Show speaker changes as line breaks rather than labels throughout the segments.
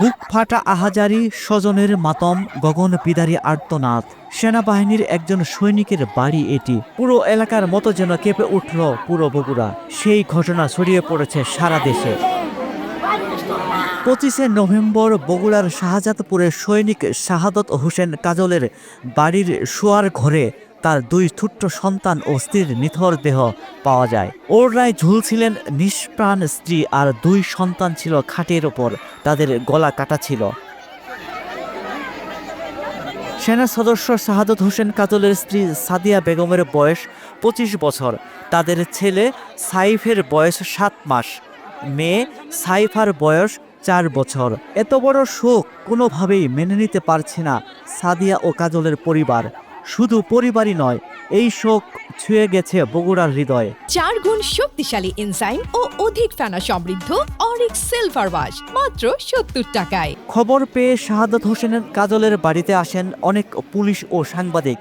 বুক ফাটা আহাজারি স্বজনের মাতম, গগন পিদারি আর্তনাদ। সেনাবাহিনীর একজন সৈনিকের বাড়ি এটি। পুরো এলাকার মতো যেন কেঁপে উঠল পুরো বগুড়া। সেই ঘটনা ছড়িয়ে পড়েছে সারা দেশে। পঁচিশে নভেম্বর বগুড়ার শাহজাদপুরে সৈনিক শাহাদত হোসেন কাজলের বাড়ির শোয়ার ঘরে তার দুই ছোট্ট সন্তান ও স্ত্রীর নিথর দেহ পাওয়া যায়। ওররায় ঝুলছিলেন নিষ্প্রাণ স্ত্রী আর দুই সন্তান ছিল খাটের ওপর। তাদের গলা কাটা ছিল। সেনা সদস্য শাহাদত হোসেন কাজলের স্ত্রী সাদিয়া বেগমের বয়স পঁচিশ বছর। তাদের ছেলে সাইফের বয়স সাত মাস। মেয়ে সাইফার বয়স চার বছর। এত বড় শোক কোনোভাবেই মেনে নিতে পারছে না সাদিয়া ও কাজলের পরিবার। শুধু পরিবারই নয় এই শোক ছুঁয়ে গেছে বগুড়ার হৃদয়ে।
চার গুণ শক্তিশালী এনজাইম ও অধিক ফেনা সমৃদ্ধ অরিক সিলভার ওয়াশ মাত্র সত্তর টাকায়।
খবর পেয়ে শাহাদত হোসেনের কাজলের বাড়িতে আসেন অনেক পুলিশ ও সাংবাদিক।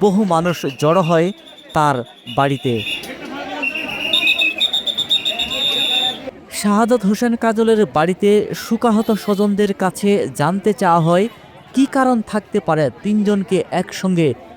বহু মানুষ জড়ো হয় তার বাড়িতে। শাহাদত হোসেন কাজলের বাড়িতে সুকাহত স্বজনদের কাছে জানতে চাওয়া হয় কি কারণ থাকতে পারে তিনজনকে একসঙ্গে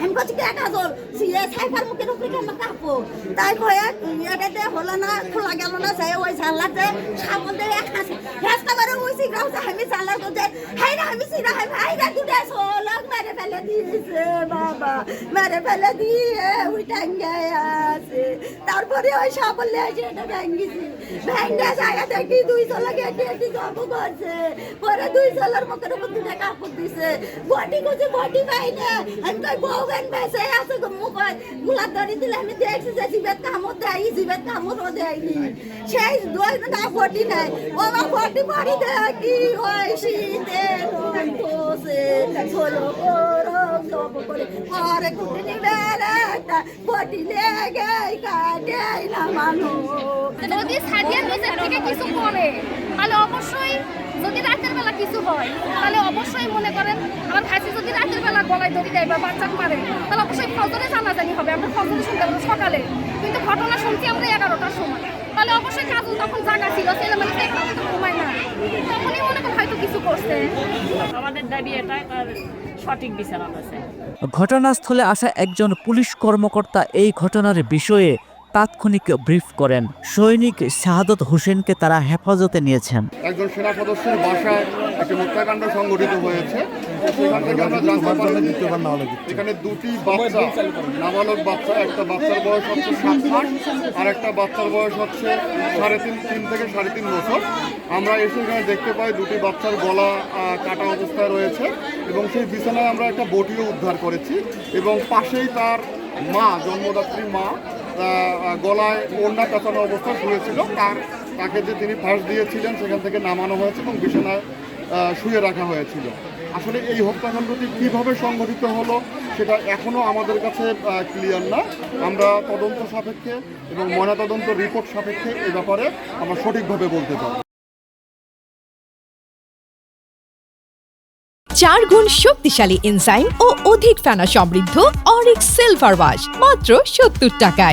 আমি বলছি কে কাজল সিয়ে সাইফার মুখের উপরে কেন কাপো তাই কয়ে এটাতে হলো না, খোলা গেল না সে ওই জানলাতে দিয়ে এক হাসি রাস্তা বারে ওই সিগরাও আমি জানলা করতে হাই না আমি না হাই হাই না দুটা সোলক মেরে ফেলে দিয়েছে বাবা মেরে ফেলে দিয়ে ওই টাঙ্গে আছে। তারপরে ওই সাবল নিয়ে এসে এটা ভেঙ্গেছি। ভেঙ্গে জায়গা দেখি দুই চলা গেটে এটি জব করছে। পরে দুই চলার মুখের উপর দুটা কাপড় দিছে। বটি কুচি বটি পাই না। আমি কই, বউ গান বেসে আছে মুখ মুলা দড়ি দিলে আমি দেখছি যে জিবেত কামড় দেয় জিবেত কামড়ও দেয়নি। সেই দুই না বটি নাই মা বটি বড়ি দেয় কি হয় শীতে করে আরে কুটি বেলা বটি লেগে কাটে না মানুষ।
যদি সাদিয়া নিজের থেকে কিছু করে, তাহলে অবশ্যই যদি রাতের বেলা কিছু হয়, তাহলে অবশ্যই মনে করেন, আমার ভাইসি যদি রাতের বেলা গলায় দড়ি দেয় বা বাচ্চা মারে, তাহলে অবশ্যই ফজরে জানাজানি হবে। আমরা ফজরে শুনতে পাবো সকালে, কিন্তু ঘটনা শুনছি আমরা এগারোটার সময়। তাহলে অবশ্যই কাজল তখন জায়গা ছিল ছেলে মানে তখনই মনে করেন হয়তো কিছু করছে।
আমাদের দাবি এটাই সঠিক বিচার
ঘটনাস্থলে আসা একজন পুলিশ কর্মকর্তা এই ঘটনার বিষয়ে তাৎক্ষণিক ব্রিফ করেন। সৈনিক শাহাদত হোসেনকে তারা হেফাজতে নিয়েছেন।
একজন সেনা সদস্যের বাসায় একটি হত্যাকাণ্ড সংঘটিত হয়েছে। সেখান থেকে আমরা জানতে পারলাম এখানে দুটি বাচ্চা নাবালক বাচ্চা একটা বাচ্চার বয়স হচ্ছে সাত মাস আর একটা বাচ্চার বয়স হচ্ছে সাড়ে তিন তিন থেকে সাড়ে তিন বছর। আমরা এসে এখানে দেখতে পাই দুটি বাচ্চার গলা কাটা অবস্থায় রয়েছে এবং সেই বিছানায় আমরা একটা বটিও উদ্ধার করেছি এবং পাশেই তার মা জন্মদাত্রী মা গলায় ওড়না কাঁচানো অবস্থায় শুয়েছিল। তার, তাকে যে তিনি ফাঁস দিয়েছিলেন, সেখান থেকে নামানো হয়েছে এবং বিছানায় শুয়ে রাখা হয়েছিল। আসলে এই হত্যাকাণ্ডটি কীভাবে সংঘটিত হলো, সেটা এখনও আমাদের কাছে ক্লিয়ার না। আমরা তদন্ত সাপেক্ষে এবং ময়নাতদন্ত রিপোর্ট সাপেক্ষে এ ব্যাপারে আমরা সঠিকভাবে বলতে পারব।
চার গুণ শক্তিশালী এনজাইম ও অধিক ফেনা সমৃদ্ধ অরিক সিলভার ওয়াশ মাত্র সত্তর টাকায়।